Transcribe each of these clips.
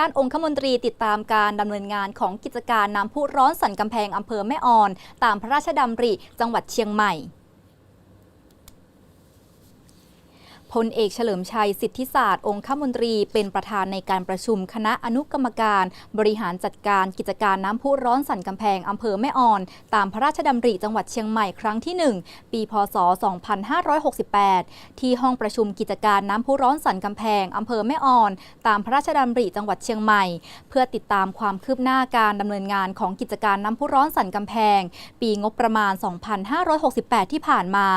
ด้านองคมนตรีติดตามการดำเนินงานของกิจการน้ำพุร้อนสันกำแพงอำเภอแม่ออน ตามพระราชดำริจังหวัดเชียงใหม่ พลเอกเฉลิมชัยสิทธิศาสตร์ องคมนตรี เป็นประธานในการประชุมคณะอนุกรรมการ บริหารจัดการกิจการน้ำพุร้อนสันกำแพงอำเภอแม่ออน ตามพระราชดำริจังหวัดเชียงใหม่ครั้งที่ 1 ปี พศ 2568 ที่ห้องประชุมกิจการน้ำพุร้อนสันกำแพงอำเภอแม่ออน ตามพระราชดำริจังหวัดเชียงใหม่ เพื่อติดตามความคืบหน้าการดำเนินงานของกิจการน้ำพุร้อนสันกำแพง ปีงบประมาณ 2568 ที่ผ่านมา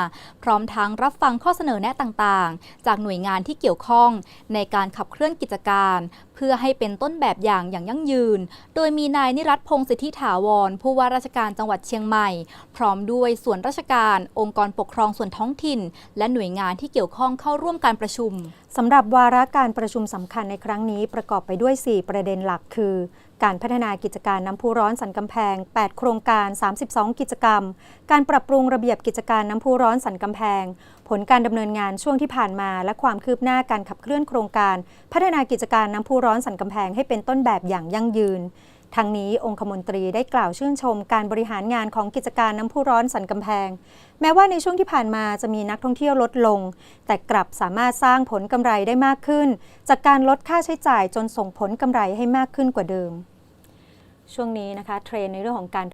พร้อมทั้งรับฟังข้อเสนอแนะต่างๆจากหน่วยงานที่เกี่ยวข้องในการขับเคลื่อนกิจการ เพื่อให้เป็นต้นแบบอย่างอย่างยั่งยืน โดยมีนายนิรัตพงศ์สิทธิถาวร ผู้ว่าราชการจังหวัดเชียงใหม่ พร้อมด้วยส่วนราชการ องค์กรปกครองส่วนท้องถิ่น และหน่วยงานที่เกี่ยวข้องเข้าร่วมการประชุมสำหรับวาระการประชุมสำคัญในครั้งนี้ประกอบไปด้วย 4 ประเด็นหลักคือ การพัฒนากิจการน้ำพุร้อนสันกำแพง 8 โครงการ 32 กิจกรรม การปรับปรุงระเบียบกิจการน้ำพุร้อนสันกำแพง ผลการดำเนินงานช่วงที่ผ่านมา และความคืบหน้าการขับเคลื่อนโครงการ พัฒนากิจการน้ำพุร้อนสันกำแพงให้เป็นต้นแบบอย่างยั่งยืน ทั้งนี้องคมนตรีได้กล่าวชื่นชมการบริหารงานของกิจการน้ำพุร้อนสันกำแพง แม้ว่าในช่วงที่ผ่านมาจะมีนักท่องเที่ยวลดลง แต่กลับสามารถสร้างผลกำไรได้มากขึ้น จากการลดค่าใช้จ่ายจนส่งผลกำไรให้มากขึ้นกว่าเดิม ช่วงนี้นะคะเทรนในเรื่องของการ